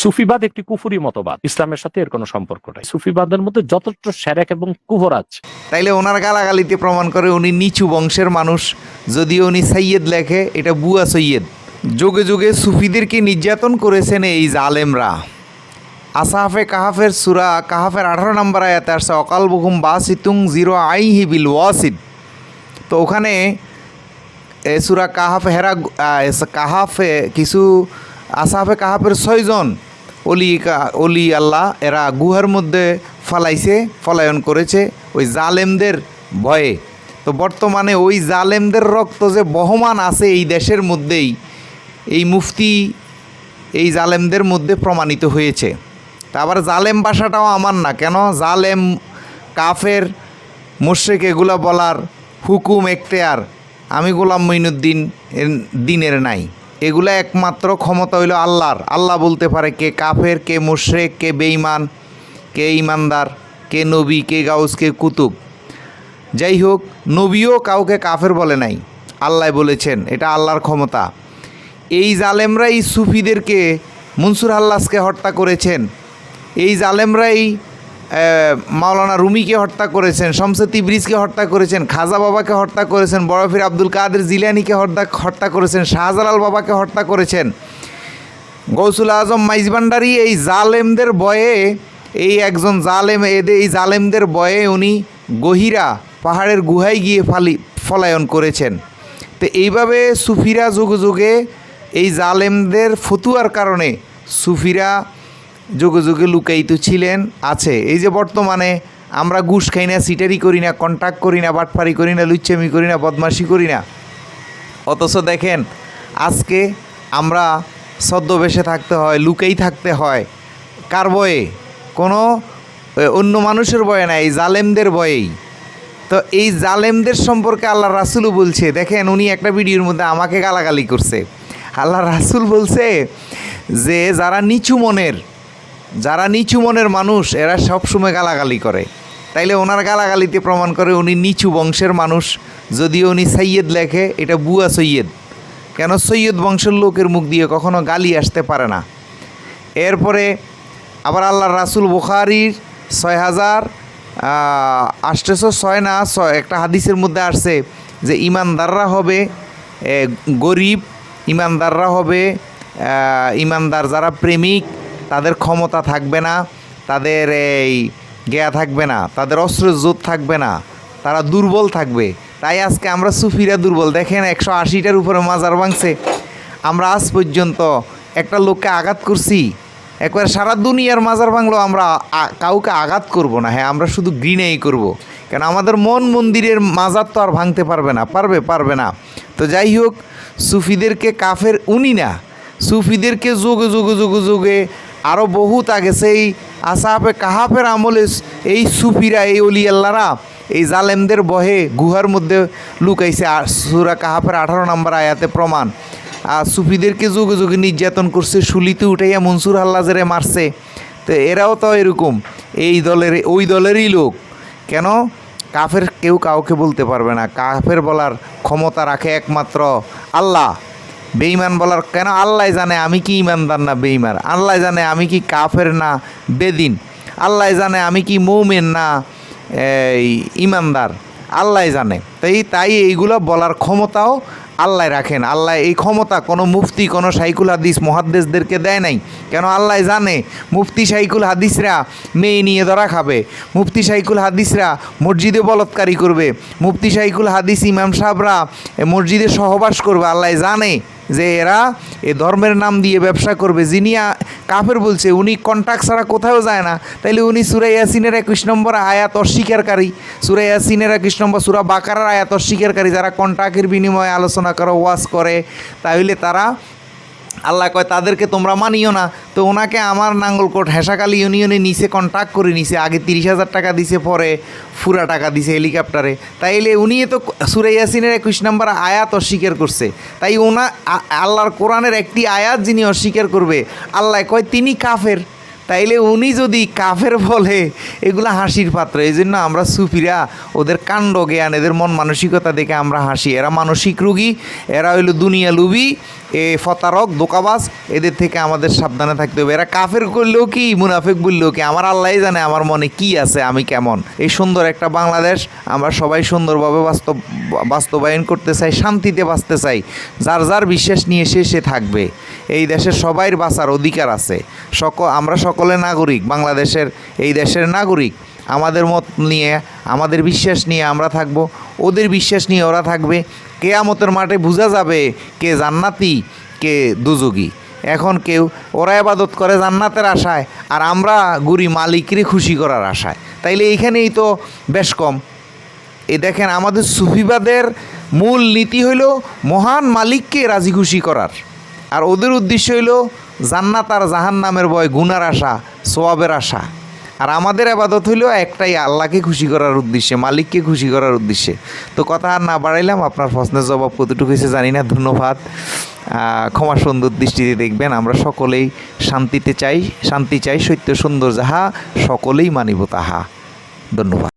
সুফিবাদ একটি কুফুরি মতবাদ। ইসলামের সাথে এর কোনো সম্পর্ক নাই। সুফিবাদের মধ্যে যথেষ্ট সেরেক এবং কুহর আছে। তাইলে ওনার গালাগালিতে প্রমাণ করে উনি নিচু বংশের মানুষ। যদিও উনি সৈয়দ লেখে, এটা বুয়া সৈয়দ। যুগে যুগে সুফিদেরকে নির্যাতন করেছেন এই জালেমরা। আসাহাফে কাহাফের সুরা, কাহাফের আঠারো নম্বর আয়াতে আসছে, অকাল বহুম বাসিতুং জিরো আই হিবিল ওয়াসিদ। তো ওখানে সুরা কাহাফ হেরা কাহাফে কিছু আসাহাফে কাহাফের ছয়জন অলি অলি আল্লাহ, এরা গুহার মধ্যে ফলাইছে, ফলায়ন করেছে ওই জালেমদের ভয়ে। তো বর্তমানে ওই জালেমদের রক্ত যে বহমান আছে এই দেশের মধ্যেই, এই মুফতি এই জালেমদের মধ্যে প্রমাণিত হয়েছে। তা আবার জালেম ভাষাটাও আমার না, কেন? জালেম, কাফের, মুশ্রিক এগুলা বলার হুকুম, এখতেয়ার আমি গোলাম মঈনুদ্দিন দিনের নাই। এগুলা একমাত্র ক্ষমতা হইল আল্লাহর। আল্লাহ বলতে পারে কে কাফের, কে মুশ্রেক, কে বেঈমান, কে ইমানদার কে নবী, কে গাউস, কে কুতুব। যাই হোক নবীও কাউকে কাফের বলে নাই। আল্লাহ বলেছেন, এটা আল্লাহর ক্ষমতা। এই জালেমরাই সুফিদেরকে মনসুর হাল্লাসকে হত্যা করেছেন। এই জালেমরাই মাওলানা রুমিকে হত্যা করেছেন, শমসে তিবরিজকে হত্যা করেছেন, খাজা বাবাকে হত্যা করেছেন বরফির আব্দুল কাদের জিলানিকে হত্যা হত্যা করেছেন, শাহজালাল বাবাকে হত্যা করেছেন। গৌসুল আজম মাইজবান্ডারি এই জালেমদের বয়ে, এই একজন জালেম এদের এই জালেমদের বয়ে উনি গহিরা পাহাড়ের গুহায় গিয়ে ফালি ফলায়ন করেছেন। তো এইভাবে সুফিরা যুগ যুগে এই জালেমদের ফতুয়ার কারণে সুফিরা যুগে যুগে লুকায়িত ছিলেন, আছে। এই যে বর্তমানে আমরা ঘুষ খাই না, সিটারি করি না কন্ট্যাক্ট করি না বাটফারি করি না, লুচ্চামি করি না, বদমাশি করি না। অথচ দেখেন, আজকে আমরা ছদ্মবেশে থাকতে হয়, লুকেই থাকতে হয়। কার বয়ে? কোনো অন্য মানুষের বয়ে না, এই জালেমদের বয়েই। তো এই জালেমদের সম্পর্কে আল্লাহ রাসুলও বলছে, দেখেন, উনি একটা ভিডিওর মধ্যে আমাকে গালাগালি করছে। আল্লাহ রাসুল বলছে যে, যারা নিচু মনের যারা নিচু মনের মানুষ, এরা সবসময় গালাগালি করে। তাইলে ওনার গালাগালিতে প্রমাণ করে উনি নিচু বংশের মানুষ, যদিও উনি সৈয়দ লেখে, এটা বুয়া সৈয়দ। কেন সৈয়দ বংশের লোকের মুখ দিয়ে কখনো গালি আসতে পারে না। এরপরে আবার আল্লাহ রাসুল বুখারির ছয় হাজার আষ্টশো ছয় না, ছয়, একটা হাদিসের মধ্যে আসছে যে ইমানদাররা হবে গরিব, ইমানদাররা হবে ইমানদার যারা প্রেমিক তাদের ক্ষমতা থাকবে না, তাদের এই জ্ঞা থাকবে না, তাদের অস্ত্র জোট থাকবে না, তারা দুর্বল থাকবে। তাই আজকে আমরা সুফিরা দুর্বল। দেখেন একশো আশিটার উপরে মাজার ভাঙছে। আমরা আজ পর্যন্ত একটা লোককে আঘাত করছি। একবার সারা দুনিয়ার মাজার ভাঙলো আমরা কাউকে আঘাত করব না। হ্যাঁ আমরা শুধু ঘৃণাই করব। কেন, আমাদের মন মন্দিরের মাজার তো আর ভাঙতে পারবে না, পারবে পারবে না। তো যাই হোক, সুফিদেরকে কাফের উনি না। সুফিদেরকে যুগে যুগে যুগে যুগে আরও বহুত আগে সেই আসাহাফে কাহাফের আমলে এই সুফিরা, এই অলিয়াল্লারা এই জালেমদের বহে গুহার মধ্যে লুকাইছে। সুরা কাহাফের আঠারো নম্বর আয়াতে প্রমাণ। আর সুফিদেরকে যুগে যুগে নির্যাতন করছে শুলিতে উঠাইয়া মনসুর হাল্লাজেরে মারছে। তো এরাও তো এরকম। এই দলের, ওই দলেরই লোক। কেন? কাফের কেউ কাউকে বলতে পারবে না। কাফের বলার ক্ষমতা রাখে একমাত্র আল্লাহ। বেঈমান বলার কেন? আল্লাহ জানে আমি কি ইমানদার না বেঈমান। আল্লাহ জানে আমি কি কাফের না বেদিন। আল্লাহ জানে আমি কি মৌমেন না ইমানদার আল্লাহ জানে। তাই তাই এইগুলো বলার ক্ষমতাও আল্লাহ রাখেন। আল্লাহ এই ক্ষমতা কোনো মুফতি, কোনো সাইকুল হাদিস মহাদ্দেশদেরকে দেয় নাই। কেন? আল্লাহ জানে মুফতি সাইকুল হাদিসরা মেয়ে নিয়ে ধরা খাবে। মুফতি সাইকুল হাদিসরা মসজিদে বলৎকারী করবে। মুফতি সাইকুল হাদিস ইমাম সাহরা মসজিদে সহবাস করবে। আল্লাহ জানে। যে এরা এ ধর্মের নাম দিয়ে ব্যবসা করবে। যিনি কাফের বলছে, উনি কন্ট্যাক্ট ছাড়া কোথাও যায় না। তাইলে উনি সুরা ইয়াসিনের একুশ নম্বর আয়াত অস্বীকারী। সুরা ইয়াসিনের একুশ নম্বর সুরা বাকারার আয়াত অস্বীকারী। যারা কন্ট্রাক্টের বিনিময়ে আলোচনা করে, ওয়াজ করে তাহলে তারা আল্লাহ কয়, তাদেরকে তোমরা মানিও না। তো ওনাকে আমার নাঙ্গলকোট হেসাকালি ইউনিয়নে নিচে কন্ট্যাক্ট করে নিছে। আগে তিরিশ হাজার টাকা দিছে, পরে ফুরা টাকা দিছে হেলিকপ্টারে। তাইলে উনি তো সুরে ইয়াসিনের একুশ নম্বর আয়াত অস্বীকার করছে। তাই ওনা আল্লাহর কোরআনের একটি আয়াত যিনি অস্বীকার করবে, আল্লাহ কয়, তিনি কাফের। তাইলে উনি যদি কাফের বলে, এগুলো হাসির পাত্র। এই জন্য আমরা সুফিরা, ওদের কাণ্ড জ্ঞান, এদের মন মানসিকতা দেখে আমরা হাসি। এরা মানসিক রুগী, এরা হইল দুনিয়া লুবি এ ফতারক, দোকাবাজ, এদের থেকে আমাদের সাবধানে থাকতে হবে। এরা কাফের করলেও কি, মুনাফেক বললেও কি? আমার আল্লাহ জানে আমার মনে কি আছে, আমি কেমন। এই সুন্দর একটা বাংলাদেশ, আমরা সবাই সুন্দরভাবে বাস্তব, বাস্তবায়ন করতে চাই, শান্তিতে বাঁচতে চাই। যার যার বিশ্বাস নিয়ে সে সে থাকবে। এই দেশের সবাইর বাঁচার অধিকার আছে। সক আমরা সকলে নাগরিক, বাংলাদেশের, এই দেশের নাগরিক। আমাদের মত নিয়ে, আমাদের বিশ্বাস নিয়ে আমরা থাকব। ওদের বিশ্বাস নিয়ে ওরা থাকবে। কেয়ামতের মাঠে বোঝা যাবে কে জান্নাতি, কে দুযোগী। এখন কেউ, ওরা আবাদত করে জান্নাতের আশায়, আর আমরা গুরি মালিকরে খুশি করার আশায়। তাইলে এইখানেই তো বেশ কম। এ দেখেন, আমাদের সুফিবাদের মূল নীতি হইল মহান মালিককে রাজি খুশি করার। আর ওদের উদ্দেশ্য হইল জান্নাত আর জাহান্নামের বয় গুনার আশা, সোয়াবের আশা। আর আমাদের আবাদত হইল একটাই আল্লাহকে খুশি করার উদ্দেশ্যে, মালিককে খুশি করার উদ্দেশ্যে। তো কথা আর না বাড়াইলাম, আপনার প্রশ্নের জবাব কতটুকু হয়েছে জানি না, ধন্যবাদ। ক্ষমা সুন্দর দৃষ্টিতে দেখবেন, আমরা সকলেই শান্তিতে চাই, শান্তি চাই, সত্য সুন্দর যাহা, সকলেই মানিব তাহা। ধন্যবাদ।